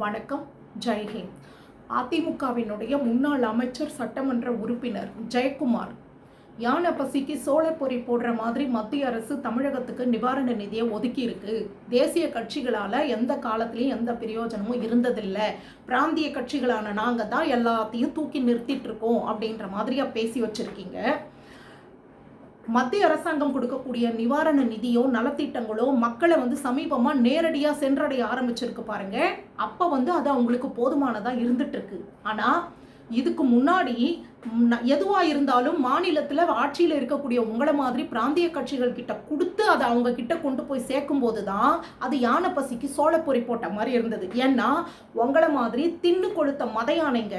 வணக்கம் ஜெய்ஹிந்த் அதிமுகவினுடைய முன்னாள் அமைச்சர் சட்டமன்ற உறுப்பினர் ஜெயக்குமார் யானை பசிக்கு சோழர் பொரி போடுற மாதிரி மத்திய அரசு தமிழகத்துக்கு நிவாரண நிதியை ஒதுக்கியிருக்கு. தேசிய கட்சிகளால் எந்த காலத்துலேயும் எந்த பிரயோஜனமும் இருந்ததில்லை. பிராந்திய கட்சிகளான நாங்கள் தான் எல்லாத்தையும் தூக்கி நிறுத்திட்டு இருக்கோம் அப்படின்ற மாதிரியா பேசி வச்சிருக்கீங்க. மத்திய அரசாங்கம் கொடுக்கக்கூடிய நிவாரண நிதியோ நலத்திட்டங்களோ மக்களை வந்து சமீபமாக நேரடியாக சென்றடைய ஆரம்பிச்சிருக்கு பாருங்க. அப்போ வந்து அது அவங்களுக்கு போதுமானதாக இருந்துட்டு இருக்கு. ஆனால் இதுக்கு முன்னாடி எதுவாக இருந்தாலும் மாநிலத்தில் ஆட்சியில் இருக்கக்கூடிய உங்களை மாதிரி பிராந்திய கட்சிகள் கிட்ட கொடுத்து அதை அவங்க கிட்ட கொண்டு போய் சேர்க்கும் போது தான் அது யானை பசிக்கு சோழப்பொறி போட்ட மாதிரி இருந்தது. ஏன்னா உங்களை மாதிரி தின்னு கொளுத்த மத யானைங்க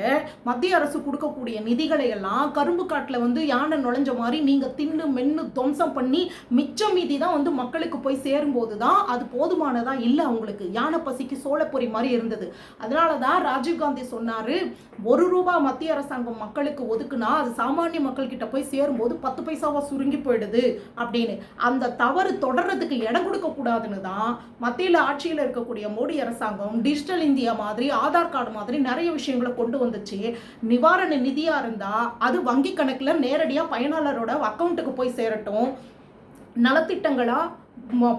மத்திய அரசு கொடுக்கக்கூடிய நிதிகளை எல்லாம் கரும்பு காட்டில் வந்து யானை நுழைஞ்ச மாதிரி நீங்கள் தின்னு மென்று துவம்சம் பண்ணி மிச்ச மீதி தான் வந்து மக்களுக்கு போய் சேரும்போது தான் அது போதுமானதாக இல்லை அவங்களுக்கு. யானை பசிக்கு சோளப்பொரி மாதிரி இருந்தது. அதனால தான் ராஜீவ்காந்தி சொன்னார் ஒரு ரூபா மத்திய அரசாங்கம் மக்களுக்கு ஒதுக்குனா அது சாமானிய மக்கள்கிட்ட போய் சேரும்போது பத்து பைசாவாக சுருங்கி போயிடுது அப்படின்னு. அந்த தவறு தொடர்றதுக்கு இடம் கொடுக்கக்கூடாதுன்னு தான் மத்தியில் ஆட்சியில் இருக்கக்கூடிய மோடி அரசாங்கம் டிஜிட்டல் இந்தியா மாதிரி ஆதார் கார்டு மாதிரி நிறைய விஷயங்களை கொண்டு வந்துச்சு. நிவாரண நிதியாக இருந்தால் அது வங்கி கணக்கில் நேரடியாக பயனாளரோட அக்கௌண்ட்டுக்கு போய் சேரட்டும். நலத்திட்டங்களாக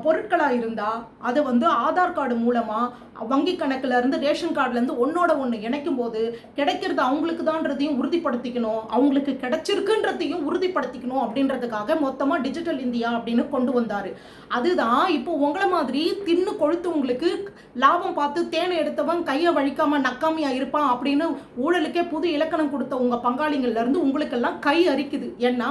பொருட்களாக இருந்தால் இருந்தா அதை வந்து ஆதார் கார்டு மூலமாக வங்கி கணக்குல இருந்து ரேஷன் கார்டுலேருந்து ஒன்றோட ஒன்னோட ஒன்று இணைக்கும் போது கிடைக்கிறது அவங்களுக்கு தான்றதையும் உறுதிப்படுத்திக்கணும். அவங்களுக்கு கிடைச்சிருக்குன்றதையும் உறுதிப்படுத்திக்கணும் அப்படின்றதுக்காக மொத்தமாக டிஜிட்டல் இந்தியா அப்படின்னு கொண்டு வந்தார். அதுதான் இப்போ உங்களை மாதிரி தின்னு கொழுத்தவங்களுக்கு லாபம் பார்த்து தேனை எடுத்தவன் கையை வழிக்காமல் நக்காமையாக இருப்பான் அப்படின்னு ஊழலுக்கே புது இலக்கணம் கொடுத்த உங்கள் பங்காளிங்கள்லேருந்து உங்களுக்கெல்லாம் கை அரிக்குது. ஏன்னா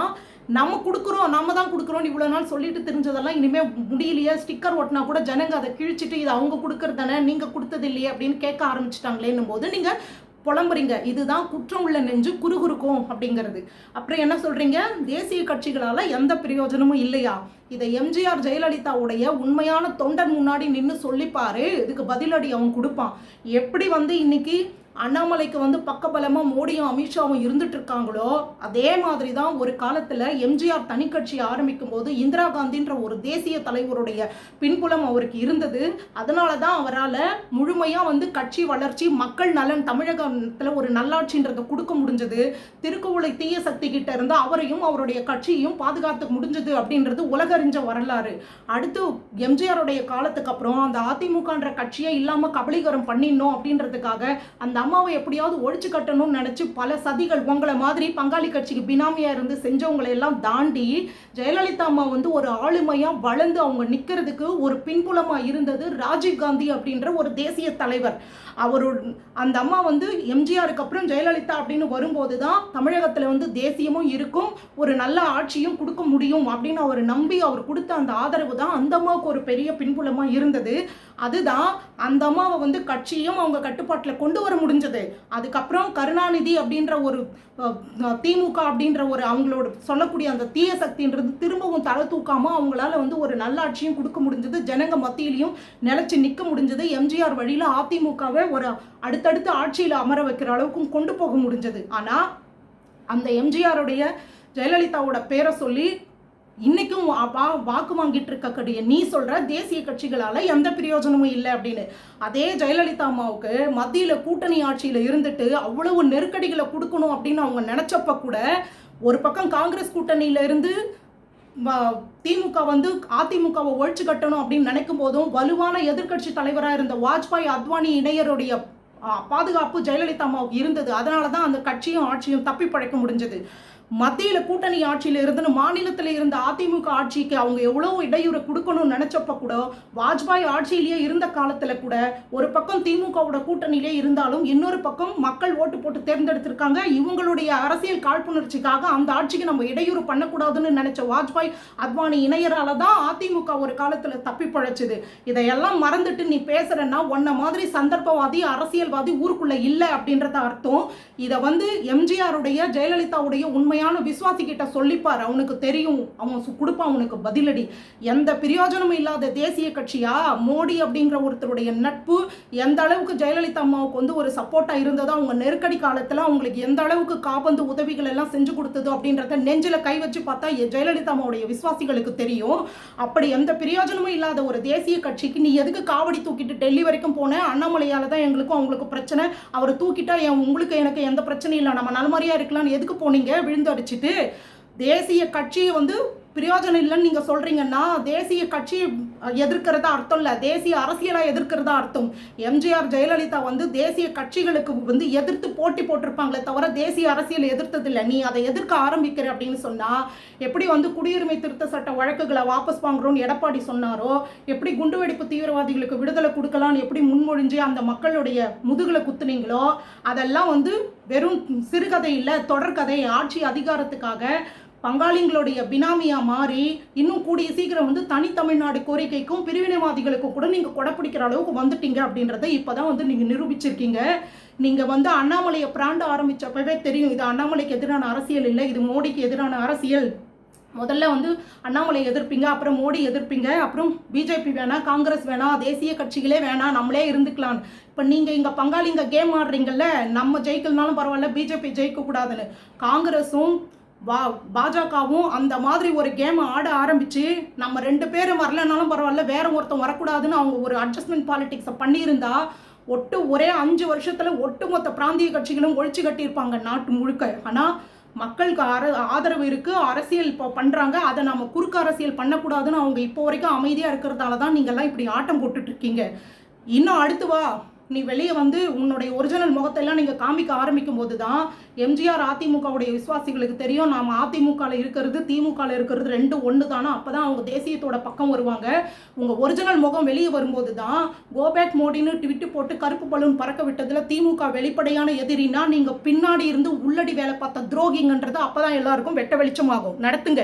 நம்ம கொடுக்குறோம் நம்ம தான் கொடுக்குறோம் இவ்வளோ நாள் சொல்லிட்டு தெரிஞ்சதெல்லாம் இனிமேல் முடியலையே. ஸ்டிக்கர் ஒட்டினா கூட ஜனங்க அதை கிழிச்சிட்டு இது அவங்க கொடுக்கறது தானே நீங்கள் கொடுத்தது இல்லையே அப்படின்னு கேட்க ஆரம்பிச்சிட்டாங்களேன்னும் போது நீங்கள் புலம்புறீங்க. இதுதான் குற்றம் உள்ள நெஞ்சு குறுகுறுக்கும் அப்படிங்கிறது. அப்புறம் என்ன சொல்கிறீங்க தேசிய கட்சிகளால் எந்த பிரயோஜனமும் இல்லையா? இதை எம்ஜிஆர் ஜெயலலிதாவுடைய உண்மையான தொண்டன் முன்னாடி நின்று சொல்லிப்பாரு. இதுக்கு பதிலடி அவன் கொடுப்பான். எப்படி வந்து இன்னைக்கு அண்ணாமலைக்கு வந்து பக்கபலமாக மோடியும் அமித்ஷாவும் இருந்துட்டு இருக்காங்களோ அதே மாதிரி தான் ஒரு காலத்தில் எம்ஜிஆர் தனி கட்சி ஆரம்பிக்கும் போது இந்திரா காந்தின்ற ஒரு தேசிய தலைவருடைய பின்புலம் அவருக்கு இருந்தது. அதனால தான் அவரால் முழுமையாக வந்து கட்சி வளர்ச்சி மக்கள் நலன் தமிழகத்தில் ஒரு நல்லாட்சின்றதை கொடுக்க முடிஞ்சது. திருக்குவளை தீய சக்தி கிட்ட இருந்து அவரையும் அவருடைய கட்சியையும் பாதுகாத்து முடிஞ்சது அப்படின்றது உலகறிஞ்ச வரலாறு. அடுத்து எம்ஜிஆருடைய காலத்துக்கு அப்புறம் அந்த அதிமுகன்ற கட்சியை இல்லாமல் கபலீகரம் பண்ணிடணும் அப்படின்றதுக்காக அந்த அம்மாவை எப்படியாவது ஒழிச்சு கட்டணும்னு நினச்சி பல சதிகள் உங்களை மாதிரி பங்காளி கட்சிக்கு பினாமியாக இருந்து செஞ்சவங்களை எல்லாம் தாண்டி ஜெயலலிதா அம்மா வந்து ஒரு ஆளுமையாக வளர்ந்து அவங்க நிற்கிறதுக்கு ஒரு பின்புலமாக இருந்தது ராஜீவ் காந்தி அப்படின்ற ஒரு தேசிய தலைவர். அவரு அந்த அம்மா வந்து எம்ஜிஆருக்கு அப்புறம் ஜெயலலிதா அப்படின்னு வரும்போது தான் தமிழகத்தில் வந்து தேசியமும் இருக்கும் ஒரு நல்ல ஆட்சியும் கொடுக்க முடியும் அப்படின்னு அவர் நம்பி அவர் கொடுத்த அந்த ஆதரவு தான் அந்த அம்மாவுக்கு ஒரு பெரிய பின்புலமாக இருந்தது. அதுதான் அந்த அம்மாவை வந்து கட்சியும் அவங்க கட்டுப்பாட்டில் கொண்டு வர முடிஞ்சது. அதுக்கப்புறம் கருணாநிதி அப்படின்ற ஒரு திமுக அப்படின்ற ஒரு அவங்களோட சொல்லக்கூடிய அந்த தீய சக்தின்றது திரும்பவும் தலை தூக்காமல் அவங்களால வந்து ஒரு நல்லாட்சியும் கொடுக்க முடிஞ்சது. ஜனங்க மத்தியிலையும் நிலச்சி நிற்க முடிஞ்சது. எம்ஜிஆர் வழியில் அதிமுகவை ஒரு அடுத்தடுத்து ஆட்சியில் அமர வைக்கிற அளவுக்கும் கொண்டு போக முடிஞ்சது. ஆனால் அந்த எம்ஜிஆருடைய ஜெயலலிதாவோட பேரை சொல்லி இன்னைக்கும் வா- வாக்கு வாங்கிட்டு இருக்கக்கூடிய நீ சொல்ற தேசிய கட்சிகளால எந்த பிரயோஜனமும் இல்லை அப்படின்னு. அதே ஜெயலலிதா அம்மாவுக்கு மத்தியில கூட்டணி ஆட்சியில இருந்துட்டு அவ்வளவு நெருக்கடிகளை கொடுக்கணும் அப்படின்னு அவங்க நினைச்சப்ப கூட ஒரு பக்கம் காங்கிரஸ் கூட்டணியில இருந்து திமுக வந்து அதிமுகவை ஒழிச்சு கட்டணும் அப்படின்னு நினைக்கும் போதும் வலுவான எதிர்க்கட்சி தலைவராக இருந்த வாஜ்பாய் அத்வானி இணையருடைய பாதுகாப்பு ஜெயலலிதா அம்மாவுக்கு இருந்தது. அதனால தான் அந்த கட்சியும் ஆட்சியும் தப்பி பழைக்க முடிஞ்சது. மத்தியில் கூட்டணி ஆட்சியில் இருந்துன்னு மாநிலத்தில் இருந்த அதிமுக ஆட்சிக்கு அவங்க எவ்வளோ இடையூறு கொடுக்கணும்னு நினைச்சப்ப கூட வாஜ்பாய் ஆட்சியிலேயே இருந்த காலத்தில் கூட ஒரு பக்கம் திமுகவோட கூட்டணியிலே இருந்தாலும் இன்னொரு பக்கம் மக்கள் ஓட்டு போட்டு தேர்ந்தெடுத்திருக்காங்க. இவங்களுடைய அரசியல் காழ்ப்புணர்ச்சிக்காக அந்த ஆட்சிக்கு நம்ம இடையூறு பண்ணக்கூடாதுன்னு நினச்ச வாஜ்பாய் அத்வானி இணையரால தான் அதிமுக ஒரு காலத்தில் தப்பி பழைச்சது. இதையெல்லாம் மறந்துட்டு நீ பேசுறன்னா உன்ன மாதிரி சந்தர்ப்பவாதி அரசியல்வாதி ஊருக்குள்ளே இல்லை அப்படின்றத அர்த்தம். இதை வந்து எம்ஜிஆருடைய ஜெயலலிதாவுடைய உண்மையாக உண்மையான விசுவாசி கிட்ட சொல்லிப்பார். அவனுக்கு தெரியும். அவன் கொடுப்பான் அவனுக்கு பதிலடி. எந்த பிரயோஜனமும் இல்லாத தேசிய கட்சியா? மோடி அப்படிங்கிற ஒருத்தருடைய நட்பு எந்த அளவுக்கு ஜெயலலிதா அம்மாவுக்கு வந்து ஒரு சப்போர்ட்டா இருந்ததோ அவங்க நெருக்கடி காலத்துல அவங்களுக்கு எந்த அளவுக்கு காபந்து உதவிகள் எல்லாம் செஞ்சு கொடுத்தது அப்படின்றத நெஞ்சில கை வச்சு பார்த்தா ஜெயலலிதா அம்மாவுடைய விசுவாசிகளுக்கு தெரியும். அப்படி எந்த பிரயோஜனமும் இல்லாத ஒரு தேசிய கட்சிக்கு நீ எதுக்கு காவடி தூக்கிட்டு டெல்லி வரைக்கும் போன? அண்ணாமலையால தான் எங்களுக்கும் அவங்களுக்கு பிரச்சனை. அவரை தூக்கிட்டா என் உங்களுக்கு எனக்கு எந்த பிரச்சனையும் இல்லை. நம்ம நலமாரியா இருக்கலாம்னு எதுக்கு போனீங்க? விழுந்து அடிச்சிட்டு தேசிய கட்சியை வந்து பிரயோஜனம் இல்லைன்னு நீங்க சொல்றீங்கன்னா தேசிய கட்சி எதிர்க்கிறதா அர்த்தம் இல்லை. தேசிய அரசியலா எதிர்க்கிறதா அர்த்தம். எம்ஜிஆர் ஜெயலலிதா வந்து தேசிய கட்சிகளுக்கு வந்து எதிர்த்து போட்டி போட்டிருப்பாங்களே தவிர தேசிய அரசியல் எதிர்த்ததில்லை நீ அதை எதிர்க்க ஆரம்பிக்கிற அப்படின்னு சொன்னா எப்படி வந்து குடியுரிமை திருத்த சட்ட வழக்குகளை வாபஸ் வாங்குறோம்னு எடப்பாடி சொன்னாரோ எப்படி குண்டுவெடிப்பு தீவிரவாதிகளுக்கு விடுதலை கொடுக்கலாம்னு எப்படி முன்மொழிஞ்சு அந்த மக்களுடைய முதுகில் குத்துனீங்களோ அதெல்லாம் வந்து வெறும் சிறுகதை இல்லை தொடர்கதை. ஆட்சி அதிகாரத்துக்காக பங்காளிங்களுடைய பினாமியா மாறி இன்னும் கூடிய சீக்கிரம் வந்து தனித்தமிழ்நாடு கோரிக்கைக்கும் பிரிவினைவாதிகளுக்கும் கூட நீங்க கொடைப்பிடிக்கிற அளவுக்கு வந்துட்டீங்க அப்படின்றத இப்பதான் வந்து நீங்க நிரூபிச்சிருக்கீங்க. நீங்க வந்து அண்ணாமலையை பிராண்ட ஆரம்பிச்சப்பவே தெரியும். இது அண்ணாமலைக்கு எதிரான அரசியல் இல்லை. இது மோடிக்கு எதிரான அரசியல். முதல்ல வந்து அண்ணாமலை எதிர்ப்பீங்க அப்புறம் மோடி எதிர்ப்பீங்க அப்புறம் பிஜேபி வேணாம் காங்கிரஸ் வேணாம் தேசிய கட்சிகளே வேணாம் நம்மளே இருந்துக்கலாம். இப்போ நீங்கள் இங்கே பங்காளிங்க கேம் ஆடுறீங்கல்ல நம்ம ஜெயிக்கலனாலும் பரவாயில்ல பிஜேபி ஜெயிக்க கூடாதுன்னு காங்கிரஸும் பா பாஜகவும் அந்த மாதிரி ஒரு கேமை ஆட ஆரம்பித்து நம்ம ரெண்டு பேரும் வரலனாலும் பரவாயில்ல வேற ஒருத்தன் வரக்கூடாதுன்னு அவங்க ஒரு அட்ஜஸ்ட்மெண்ட் பாலிடிக்ஸை பண்ணியிருந்தா ஒட்டு ஒரே அஞ்சு வருஷத்தில் ஒட்டுமொத்த பிராந்திய கட்சிகளும் ஒழிச்சு கட்டியிருப்பாங்க நாட்டு முழுக்க. ஆனால் மக்களுக்கு அர ஆதரவு இருக்குது அரசியல் இப்போ பண்ணுறாங்க அதை நம்ம குறுக்கு அரசியல் பண்ணக்கூடாதுன்னு அவங்க இப்போ வரைக்கும் அமைதியாக இருக்கிறதால தான் நீங்கள்லாம் இப்படி ஆட்டம் போட்டுட்டு இருக்கீங்க. இன்னும் அடுத்து வா. நீ வெளியே வந்து உன்னுடைய ஒரிஜினல் முகத்தெல்லாம் நீங்கள் காமிக்க ஆரம்பிக்கும் போது தான் எம்ஜிஆர் அதிமுகவுடைய விசுவாசிகளுக்கு தெரியும். நாம் அதிமுகவில் இருக்கிறது திமுகவில் இருக்கிறது ரெண்டு ஒன்று தானே அப்போ தான் அவங்க தேசியத்தோட பக்கம் வருவாங்க. உங்கள் ஒரிஜினல் முகம் வெளியே வரும்போது தான் கோபேக் மோடின்னு ட்விட்டு போட்டு கருப்பு பலூன் பறக்க விட்டதில் திமுக வெளிப்படையான எதிரினா நீங்கள் பின்னாடி இருந்து உள்ளடி வேலை பார்த்த துரோகிங்கன்றது அப்போ தான் எல்லாருக்கும் வெட்ட வெளிச்சமாகும். நடத்துங்க.